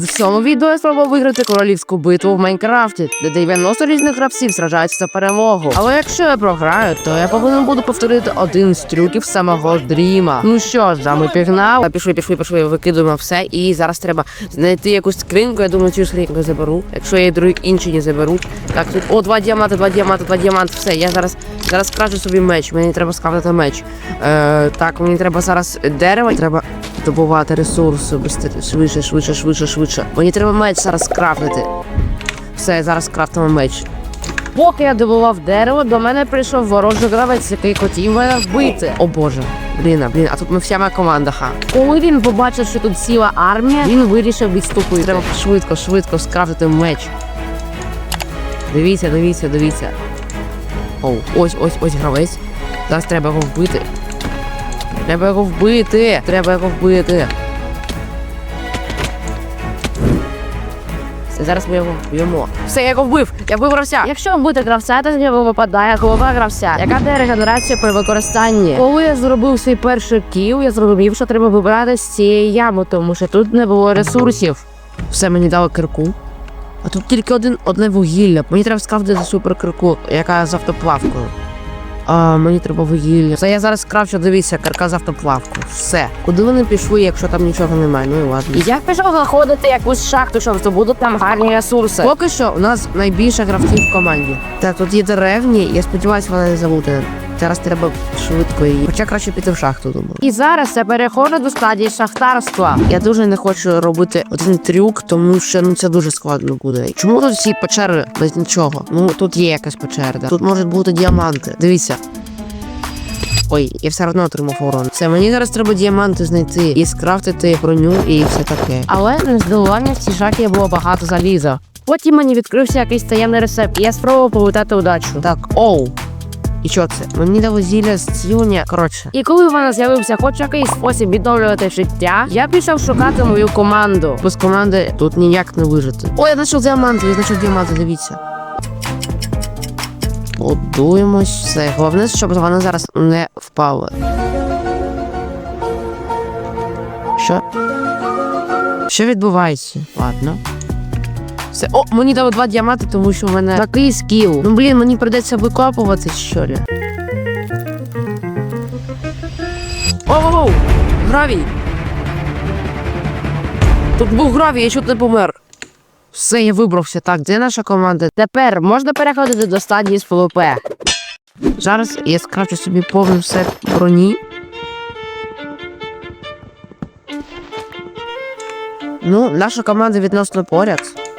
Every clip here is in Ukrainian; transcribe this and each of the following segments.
В цьому відео я спробував виграти королівську битву в Майнкрафті, де 90 різних гравців сражаються за перемогу. Але якщо я програю, то я повинен буду повторити один з трюків самого дріма. Ну що ж, да, ми пігнали. Пішли, пішли, пішли, викидуємо все. І зараз треба знайти якусь скриньку. Я думаю, цю скриньку заберу. Якщо я другі інші не заберу. Так, тут о, два діаманти, два діаманти, два діаманти. Все, я зараз зараз кражу собі меч. Мені треба скрафтити меч. Е, так, мені треба зараз дерево, треба добувати ресурси швидше, швидше, швидше, швидше. Мені треба меч зараз скрафтити. Все, зараз крафтимо меч. Поки я добував дерево, до мене прийшов ворожий гравець, який хотів мене вбити. О боже, блін, блін, а тут ми вся моя команда ха. Коли він побачив, що тут ціла армія, він вирішив відступити. Треба швидко, швидко скрафтити меч. Дивіться, дивіться, дивіться. О, ось, ось, ось гравець. Зараз треба його вбити. Треба його вбити! Треба його вбити. Все, зараз ми його вб'ємо. Все, я його вбив! Я вбив гравця! Якщо вбити гравця, то з нього випадає голова гравця, яка дає регенерацію при використанні. Коли я зробив свій перший кіл, я зрозумів, що треба вибирати з цієї ями, тому що тут не було ресурсів. Все мені дали кирку. А тут тільки один одне вугілля. Мені треба скрафтити супер кирку, яка з автоплавкою. А, мені треба вугілля. Це я зараз кравчу, дивіться, карка з автоплавку. Все. Куди вони пішли, якщо там нічого немає? Ну і ладно. Я пішов заходити якусь шахту, щоб здобути там гарні ресурси. Поки що у нас найбільше гравців в команді. Так, тут є деревні, я сподіваюся, вона не забуде. Зараз треба швидко її. Хоча краще піти в шахту, думаю. І зараз я переходжу до стадії шахтарства. Я дуже не хочу робити один трюк, тому що ну це дуже складно буде. Чому тут всі печери без нічого? Ну тут є якась печера. да. Тут можуть бути діаманти. Дивіться. Ой, я все одно отримав урон. Це мені зараз треба діаманти знайти і скрафтити броню і все таке. Але на здивування в цій шахті було багато заліза. Потім мені відкрився якийсь таємний рецепт, і я спробував повитати удачу. Так, оу. І що це? Мені дало зілля зцілення. Коротше. І коли в мене з'явився хоч якийсь спосіб відновлювати життя, я пішов шукати мою команду. Без команди тут ніяк не вижити. О, я знайшов діаманти, я знайшов діаманти, дивіться. Будуємось. Все. Головне, щоб вони зараз не впали. Що? Що відбувається? Ладно. Все. О, мені дали два діаманти, тому що в мене такий скіл. Ну блін, мені придеться викопувати, що ли. Оу! Гравій! Тут був гравій, я чуть не помер. Все, я вибрався. Так, де наша команда? Тепер можна переходити до стадії з ФВП. Зараз я скрафчу собі повний сет броні. Ну, наша команда відносно поряд.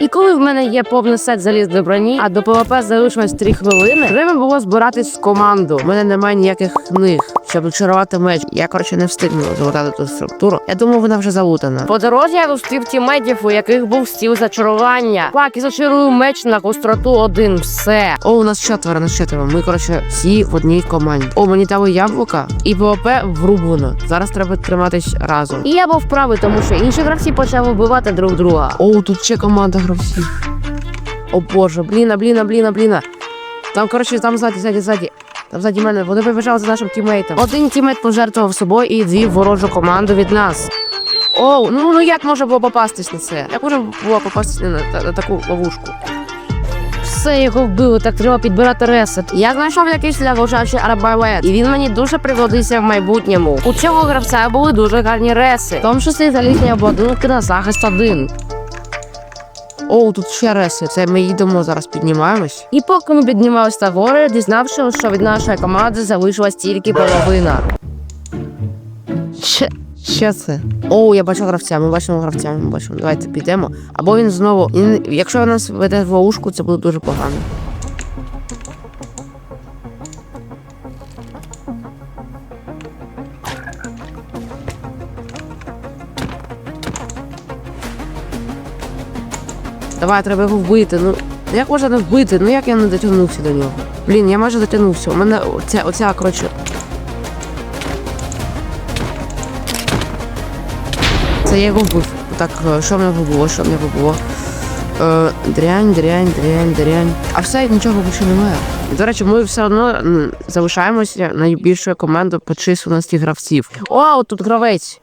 І коли в мене є повний сет залізної броні, а до ПВП залишилось 3 хвилини, треба було збиратись з команду. У мене немає ніяких книг, щоб чарувати меч. Я коротше не встигну залутати ту структуру. Я думаю, вона вже залутана. По дорозі я зустрів тімедів, у яких був стіл зачарування. Так, і зачарую меч на гостроту один. Все. О, у нас четверо, нас четверо. Ми коротше всі в одній команді. О, мені дали яблука, і ПВП врублено. Зараз треба триматись разом. І я був правий, тому що інші гравці почали вбивати друг друга. О, тут ще команда гравців. О боже, бліна, бліна, бліна, бліна. Там, коротше, там ззаді, ззаді, ззаді. Там ззаді мене. Вони вибіжали за нашим тімейтом. Один тімейт пожертвував собою і дві ворожу команду від нас. Оу, ну ну як можна було попастись на це? Як можна було попастись на, на, на таку ловушку? Все його вбили, так треба підбирати ресет. Я знайшов якийсь лягушачий арбалет, і він мені дуже пригодився в майбутньому. У цього гравця були дуже гарні реси, в тому числі залізні обладунки на захист один. О, тут ще реси. Це ми їдемо зараз, піднімаємось. І поки ми піднімалися на гори, дізнавши, що від нашої команди залишилась тільки половина. Ще, ще це. О, я бачу гравця, ми бачимо гравця, ми бачимо. Давайте підемо. Або він знову. Якщо він нас веде в ловушку, це буде дуже погано. Давай, треба його вбити. Ну як можна не вбити? Ну як я не дотягнувся до нього? Блін, я майже дотягнувся. У мене оця, оця коротше. Це я його вбив. Так, е, що в нього було, що в нього було? Е, дрянь, дрянь, дрянь, дрянь. А все, нічого більше немає. І, до речі, ми все одно залишаємося найбільшою командою по численності гравців. О, тут гравець.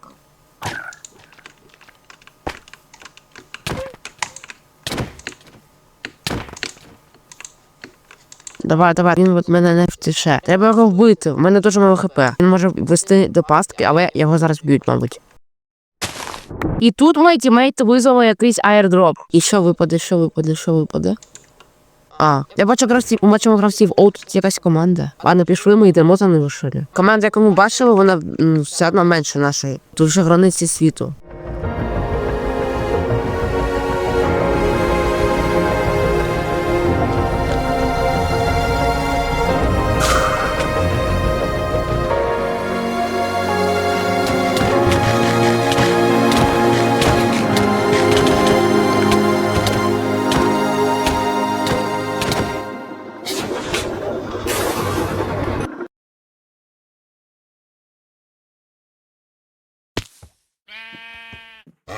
Давай, давай, він от мене не втише. Треба його вбити. У мене дуже мало хп. Він може вести до пастки, але його зараз б'ють, мабуть. І тут мій тімейт визвали якийсь аірдроп. І що випаде, що випаде, що випаде? А, я бачу гравців, бачимо гравців, о, тут якась команда. Ладно, пішли, ми йдемо за ними, ли. Команда, яку ми бачили, вона м, все одно менше нашої. Тут вже границі світу.